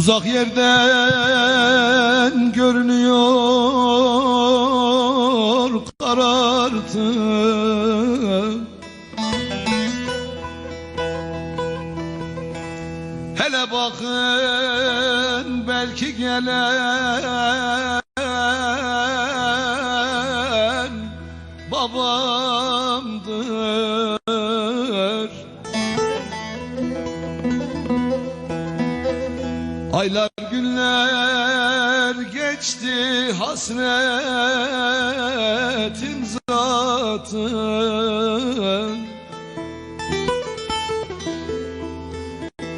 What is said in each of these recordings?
Uzak yerden görünüyor karartı. Hele bakın belki gelen babamdır Aylar günler geçti hasretin zatı.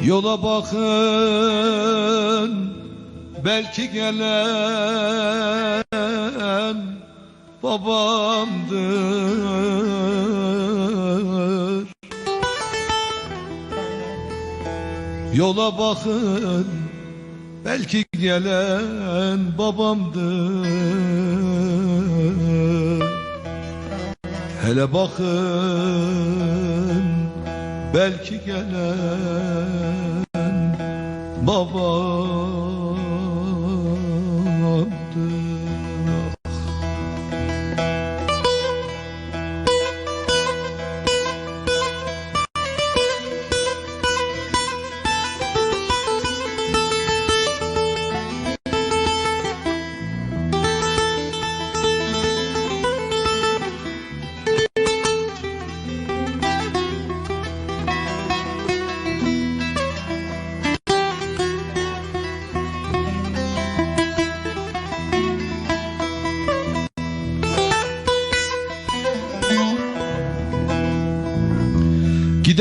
Yola bakın belki gelen babamdır. Yola bakın belki gelen babamdır. Hele bakın belki gelen babamdır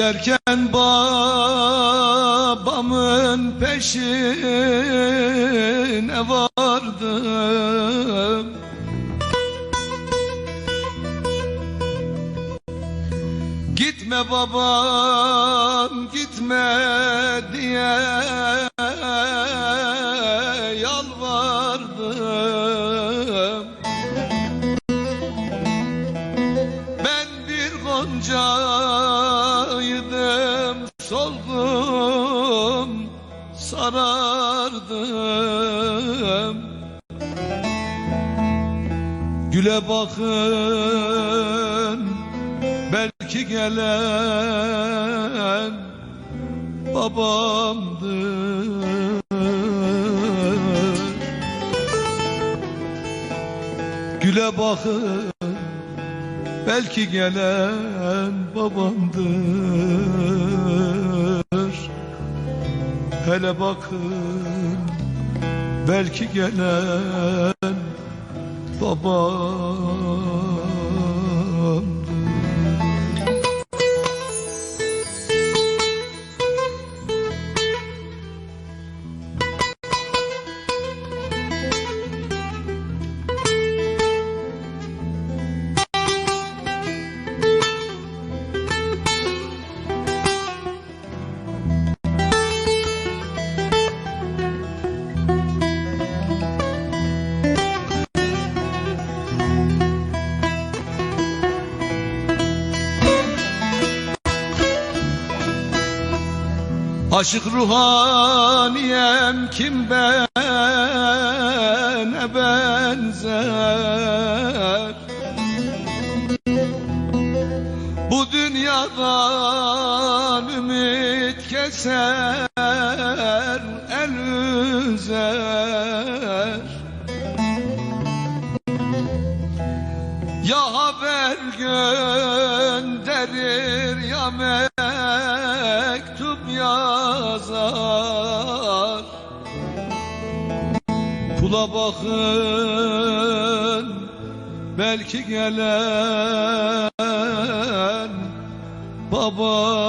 Giderken babamın peşine vardım. Gitme babam gitme diye Güle bakın belki gelen babamdır. Güle bakın belki gelen babamdır. Hele bakın belki gelen babamdır Aşık ruhaniyem kim bene benzer? Bu dünyadan ümit keser el üzer. Ya haber gönderir ya mektup Pula bakın belki gelen babamdır.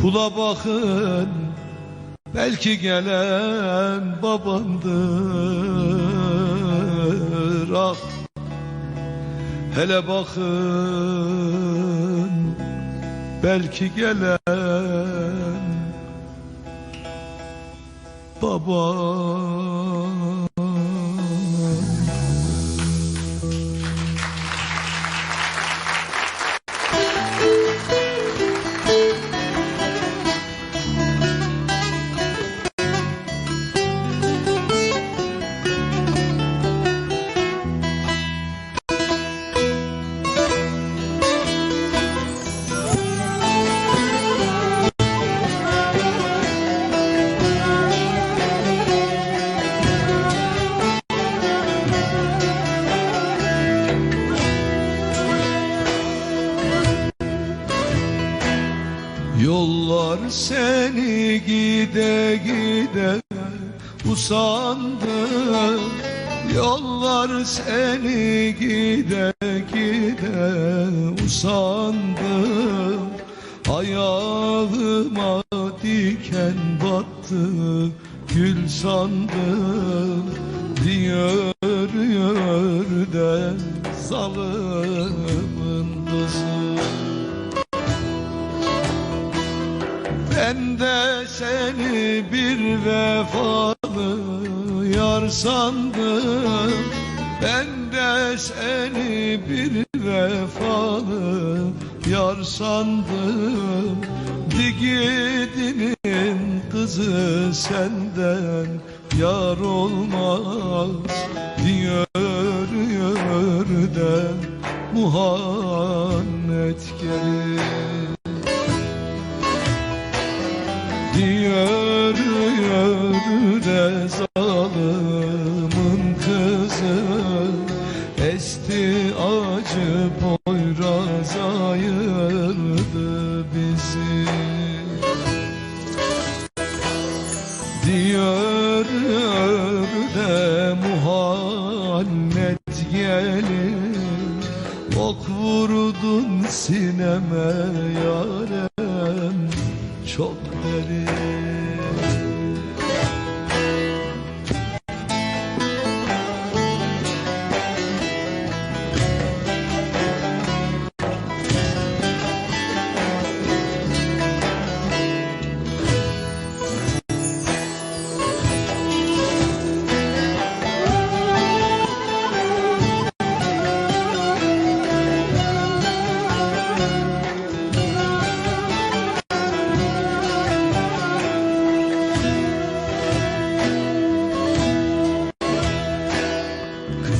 Pula bakın belki gelen babamdır. Ah hele bakın belki gelen babam usandım Yollar seni gide gide usandım. Ayağıma diken battı gül sandım. Diyor de zalımın kızı Ben de seni bir yar sandım Ben de seni bir vefalı yar sandım. Digidinin kızı senden yar olmaz Diyor de Muhammed gelir. Diyor de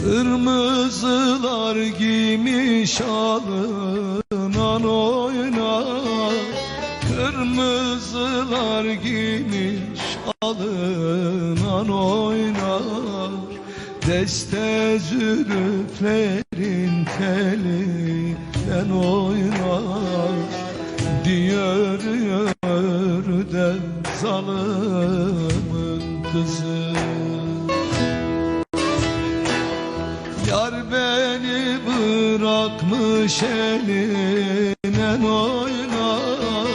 Kırmızılar giymiş alınan oynar. Kırmızılar giymiş alınan oynar. Deste zülüflerin telinden oynar Diyor de zalımın kızı. Yar beni bırakmış eline oynar.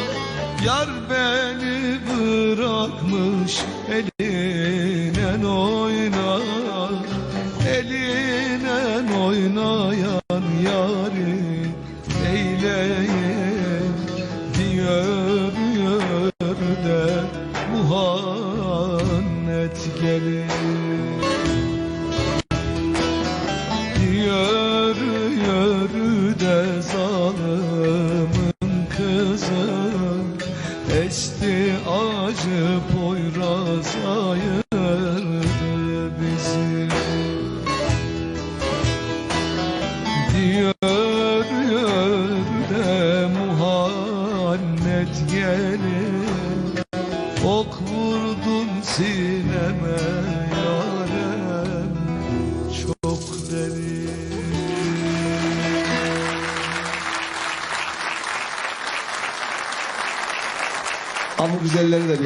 Yar beni bırakmış eline oynar. Eline oynayan de zalımın kızı. Esti acı poyraz ayırdı bizi. Diyor yürü de Muhammed gelir Ok vurdun sineme güzelleri de bir